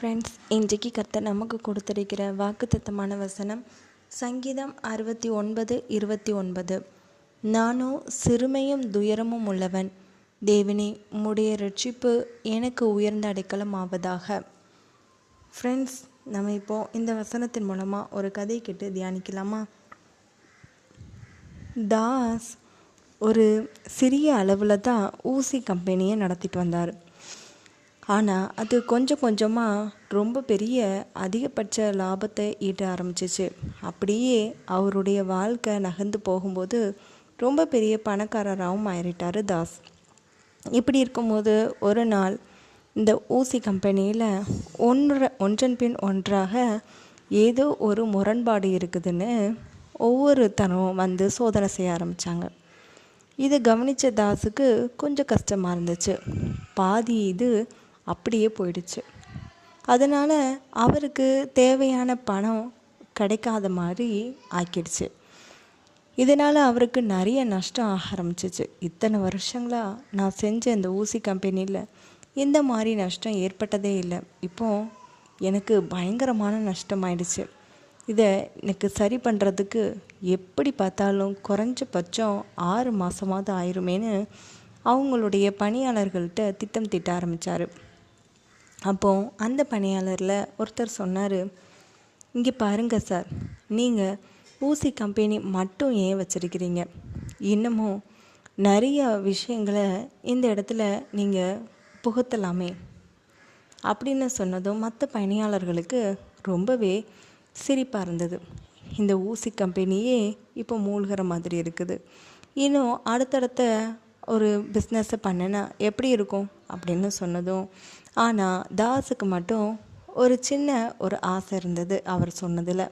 Friends இன்றைக்கு கர்த்தர் நமக்கு கொடுத்திருக்கிற வாக்குத்தத்தமான வசனம் சங்கீதம் அறுபத்தி ஒன்பது இருபத்தி ஒன்பது. நானோ சிறுமையும் துயரமும் உள்ளவன். தேவனே உம்முடைய ரட்சிப்பு எனக்கு உயர்ந்த அடைக்கலம் ஆவதாக. ஃப்ரெண்ட்ஸ் நம்ம இப்போது இந்த வசனத்தின் மூலமாக ஒரு கதை கேட்டு தியானிக்கலாமா? தாஸ் ஒரு சிறிய அளவில் தான் ஊசி கம்பெனியை நடத்திட்டு வந்தார். ஆனால் அது கொஞ்சம் கொஞ்சமாக ரொம்ப பெரிய அதிகபட்ச லாபத்தை ஈட்ட ஆரம்பிச்சிச்சு. அப்படியே அவருடைய வாழ்க்கை நகர்ந்து போகும்போது ரொம்ப பெரிய பணக்காரராகவும் ஆயிட்டார் தாஸ். இப்படி இருக்கும்போது ஒரு நாள் இந்த ஊசி கம்பெனியில் ஒன்று ஒன்றன் பின் ஒன்றாக ஏதோ ஒரு முரண்பாடு இருக்குதுன்னு ஒவ்வொருத்தரும் வந்து சோதனை செய்ய ஆரம்பித்தாங்க இதை கவனித்த தாஸுக்கு கொஞ்சம் கஷ்டமாக இருந்துச்சு. பாதி இது அப்படியே போயிடுச்சு. அதனால் அவருக்கு தேவையான பணம் கிடைக்காத மாதிரி ஆக்கிடுச்சு. இதனால் அவருக்கு நிறைய நஷ்டம் ஆக ஆரம்பிச்சிச்சு. இத்தனை வருஷங்களாக நான் செஞ்ச இந்த ஊசி கம்பெனியில் இந்த மாதிரி நஷ்டம் ஏற்பட்டதே இல்லை. இப்போது எனக்கு பயங்கரமான நஷ்டமாயிடுச்சு. இதை எனக்கு சரி பண்ணுறதுக்கு எப்படி பார்த்தாலும் குறைஞ்சபட்சம் ஆறு மாதமாவது ஆயிருமேன்னு அவங்களுடைய பணியாளர்கள்ட்ட திட்டம் திட்ட ஆரம்பித்தார் அப்போ அந்த பணியாளரில் ஒருத்தர் சொன்னார் இங்கே பாருங்கள் சார் நீங்கள் ஊசி கம்பெனி மட்டும் ஏன் வச்சுருக்கிறீங்க? இன்னமும் நிறைய விஷயங்களை இந்த இடத்துல நீங்கள் புகுத்தலாமே. அப்படின்னு சொன்னதும் மற்ற பணியாளர்களுக்கு ரொம்பவே சிரிப்பாக இருந்தது. இந்த ஊசி கம்பெனியே இப்போ மூழ்கிற மாதிரி இருக்குது. இன்னும் அடுத்தடுத்த ஒரு பிஸ்னஸை பண்ணினா எப்படி இருக்கும் அப்படின்னு சொன்னதும் ஆனால் தாஸுக்கு மட்டும் ஒரு சின்ன ஒரு ஆசை இருந்தது அவர் சொன்னதில்.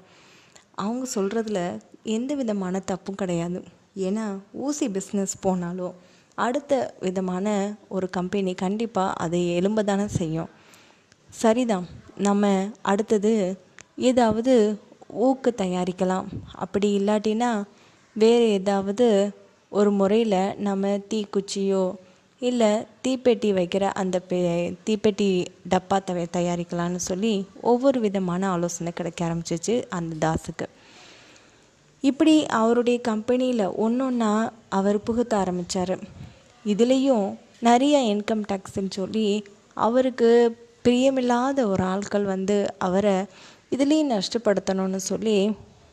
அவங்க சொல்கிறதுல எந்த விதமான தப்பும் கிடையாது. ஏன்னா ஊசி பிஸ்னஸ் போனாலும் அடுத்த விதமான ஒரு கம்பெனி கண்டிப்பாக அதை எலும்ப தானே செய்யும். சரிதான் நம்ம அடுத்தது ஏதாவது ஊக்கு தயாரிக்கலாம். அப்படி இல்லாட்டினா வேறு ஏதாவது ஒரு முறையில் நம்ம தீக்குச்சியோ இல்லை தீப்பெட்டி வைக்கிற அந்த பெ தீப்பெட்டி டப்பா தவை தயாரிக்கலாம்னு சொல்லி ஒவ்வொரு விதமான ஆலோசனை கிடைக்க ஆரம்பிச்சிச்சு அந்த தாஸுக்கு. இப்படி அவருடைய கம்பெனியில் ஒன்று ஒன்றா அவர் புகுத்த ஆரம்பித்தார் இதுலேயும் நிறைய இன்கம் டேக்ஸ்ன்னு சொல்லி அவருக்கு பிரியமில்லாத ஒரு ஆட்கள் வந்து அவரை இதுலேயும் நஷ்டப்படுத்தணும்னு சொல்லி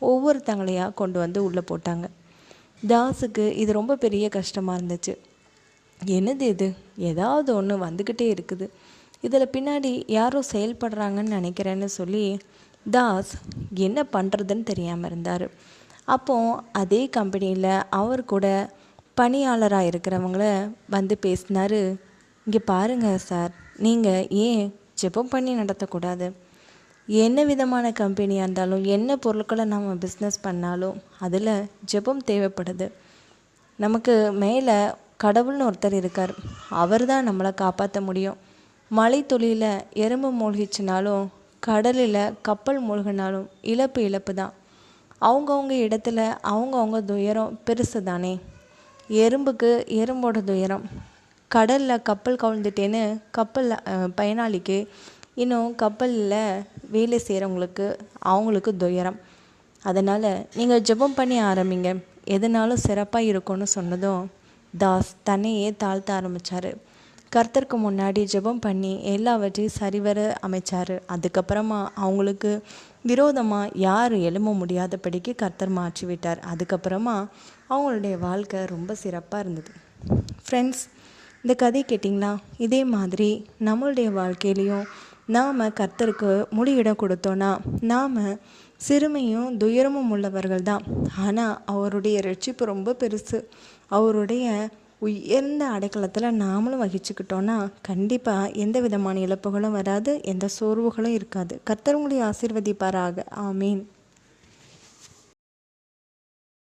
ஒவ்வொருத்தங்களையாக கொண்டு வந்து உள்ளே போட்டாங்க. தாஸுக்கு இது ரொம்ப பெரிய கஷ்டமாக இருந்துச்சு. என்னது இது? ஏதாவது ஒன்று வந்துக்கிட்டே இருக்குது. இதில் பின்னாடி யாரோ செயல்படுறாங்கன்னு நினைக்கிறேன்னு சொல்லி தாஸ் என்ன பண்ணுறதுன்னு தெரியாமல் இருந்தார். அப்போ அதே கம்பெனியில் அவர் கூட பணியாளராக இருக்கிறவங்கள வந்து பேசினார். இங்கே பாருங்கள் சார் நீங்கள் ஏன் ஜெபம் பண்ணி நடத்தக்கூடாது? என்ன விதமான கம்பெனியாக இருந்தாலும் என்ன பொருட்களை நம்ம பிஸ்னஸ் பண்ணாலும் அதில் ஜெபம் தேவைப்படுது. நமக்கு மேலே கடவுள்னு ஒருத்தர் இருக்கார். அவர் தான் நம்மளை காப்பாற்ற முடியும். மலை தொழிலில் எறும்பு மூழ்கிச்சுனாலும் கடலில் கப்பல் மூழ்கினாலும் இழப்பு இழப்பு தான் அவங்கவுங்க இடத்துல அவங்கவுங்க துயரம் பெருசு தானே எறும்புக்கு எறும்போட துயரம். கடலில் கப்பல் கவிழ்ந்துட்டேன்னு கப்பலில் பயனாளிக்கு இன்னும் கப்பலில் வேலை செய்கிறவங்களுக்கு அவங்களுக்கு துயரம். அதனால் நீங்கள் ஜெபம் பண்ணி ஆரம்பிங்க. எதனாலும் சிறப்பாக இருக்கும்னு சொன்னதும் தாஸ் தன்னையே தாழ்த்த ஆரம்பித்தார் கர்த்தருக்கு முன்னாடி ஜெபம் பண்ணி எல்லாவற்றையும் சரிவர அமைச்சார். அதுக்கப்புறமா அவங்களுக்கு விரோதமாக யார் எழும்ப முடியாதபடிக்கு கர்த்தர் மாற்றி விட்டார் அதுக்கப்புறமா அவங்களுடைய வாழ்க்கை ரொம்ப சிறப்பாக இருந்தது. ஃப்ரெண்ட்ஸ் இந்த கதை கேட்டிங்களா? இதே மாதிரி நம்மளுடைய வாழ்க்கையிலையும் நாம் கர்த்தருக்கு முடியிடம் கொடுத்தோன்னா நாம் சிறுமையும் துயரமும் உள்ளவர்கள் தான் ஆனால் அவருடைய ரட்சிப்பு ரொம்ப பெருசு. அவருடைய உயர்ந்த அடைக்கலத்தில் நாமளும் வகிச்சுக்கிட்டோன்னா கண்டிப்பாக எந்த விதமான இழப்புகளும் வராது எந்த சோர்வுகளும் இருக்காது. கர்த்தர் உங்களை ஆசீர்வதிப்பாராக. ஆமீன்.